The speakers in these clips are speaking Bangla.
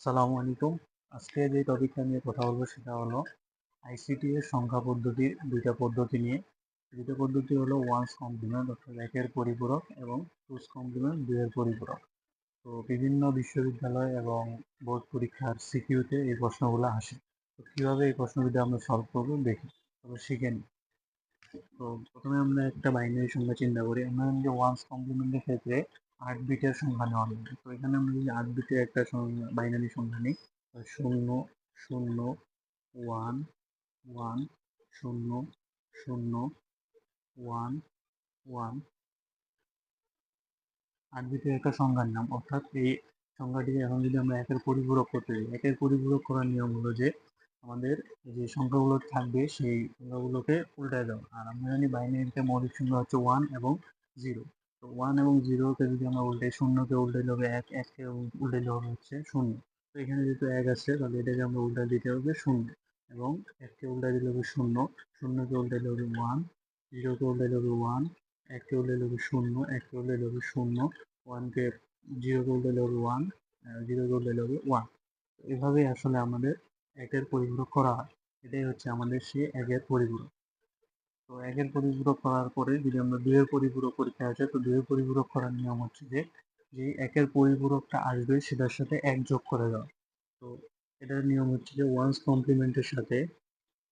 সালামু আলাইকুম। আজকে যে টপিকটা নিয়ে কথা বলব সেটা হলো আইসিটি এর সংখ্যা পদ্ধতির দুইটা পদ্ধতি নিয়ে। দুইটা পদ্ধতি হলো ওয়ান্স কমপ্লিমেন্ট অর্থাৎ একের পরিপূরক এবং টুস কমপ্লিমেন্ট দুইয়ের পরিপূরক। তো বিভিন্ন বিশ্ববিদ্যালয় এবং বোর্ড পরীক্ষার সিকিউতে এই প্রশ্নগুলো আসে। তো কীভাবে এই প্রশ্নগুলো আমরা সলভ করব দেখি তবে শিখে নিই। তো প্রথমে আমরা একটা বাইনারি সংখ্যা চিন্তা করি। আমরা যে ওয়ান্স কমপ্লিমেন্টের ক্ষেত্রে আট বিটের সংখ্যা নেওয়া হবে তো এখানে আমরা যদি আট বিটের একটা বাইনারি সংখ্যা নিই শূন্য শূন্য ওয়ান ওয়ান শূন্য শূন্য ওয়ান ওয়ান আট বিটের একটা সংখ্যার নাম। অর্থাৎ এই সংখ্যাটিকে এখন যদি আমরা একের পরিপূরক করতে যাই, একের পরিপূরক করার নিয়ম হলো যে আমাদের যে সংখ্যাগুলো থাকবে, সেই সংখ্যাগুলোকে উল্টায় দেওয়া আর আমরা জানি বাইনারিতে মৌলিক সংখ্যা হচ্ছে ওয়ান এবং জিরো তো ওয়ান এবং জিরোকে যদি আমরা উল্টাই, শূন্যকে উল্টাইলে হবে এক, এককে উল্টাইলে হবে হচ্ছে শূন্য। তো এখানে যেহেতু এক আছে, তাহলে এটাকে আমরা উল্টা দিতে হবে শূন্য। এবং এককে উল্টা দিলে হবে শূন্য, শূন্যকে উল্টাইলে হবে ওয়ান জিরোকে উল্টাইলে হবে ওয়ান এককে উল্টাইলে হবে শূন্য, এককে উল্টাইলে হবে শূন্য ওয়ানকে জিরোকে উল্টাইলে হবে ওয়ান জিরোকে উল্টাইলে হবে ওয়ান এভাবেই আসলে আমাদের একের পরিপূরক করা হয়। এটাই হচ্ছে আমাদের সে একের পরিপূরক। তো একের পরিপূরক করার পরে যদি আমরা দুইয়ের পরিপূরক পরীক্ষা আসে তো দুইয়ের পরিপূরক করার নিয়ম হচ্ছে যে যে একের পরিপূরকটা আসবে সেটার সাথে এক যোগ করে দেওয়া তো এটার নিয়ম হচ্ছে যে ওয়ান্স কমপ্লিমেন্টের সাথে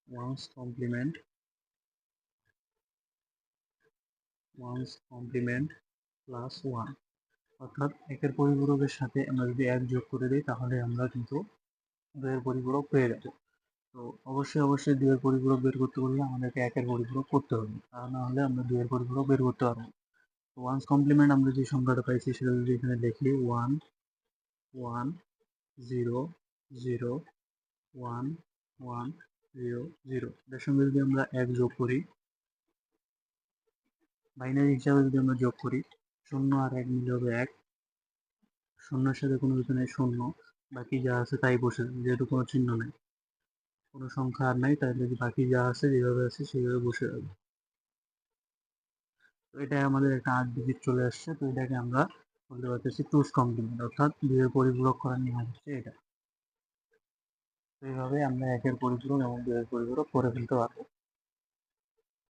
one's complement one's complement plus one অর্থাৎ একের পরিপূরকের সাথে আমরা যদি এক যোগ করে দিই, তাহলে আমরা কিন্তু দুইয়ের পরিপূরক পেয়ে যাব। তো অবশ্যই অবশ্যই দুইয়ের পরিপূরক বের করতে পারলে আমাদেরকে একের পরিপূরক করতে হবে। তা না হলে আমরা দুইয়ের পরিপূরক বের করতে পারব তো ওয়ান্স কমপ্লিমেন্ট আমরা যে সংখ্যাটা পাইছি সেটা যদি এখানে দেখি one one zero zero one one zero zero এটার সঙ্গে যদি আমরা এক যোগ করি বাইনারি হিসাবে যদি আমরা যোগ করি, শূন্য আর এক মিলে হবে এক। শূন্যের সাথে কোনো কিছু নেই, শূন্য। বাকি যা আছে তাই বসে, যেহেতু কোনো চিহ্ন নেই। কোনো সংখ্যা আর নাই, তাহলে বাকি যা আছে যেভাবে আছে সেইভাবে বসে যাবে তো এটা আমাদের একটা আট ডিজিট চলে আসছে, তো এটাকে আমরা বলতে পারতেছি টুস কমপ্লিমেন্ট অর্থাৎ দুইয়ের পরিপূরক করার নিয়ম হচ্ছে এটা। এইভাবে আমরা একের পরিপূরক এবং দুইয়ের পরিপূরক করে ফেলতে পারব।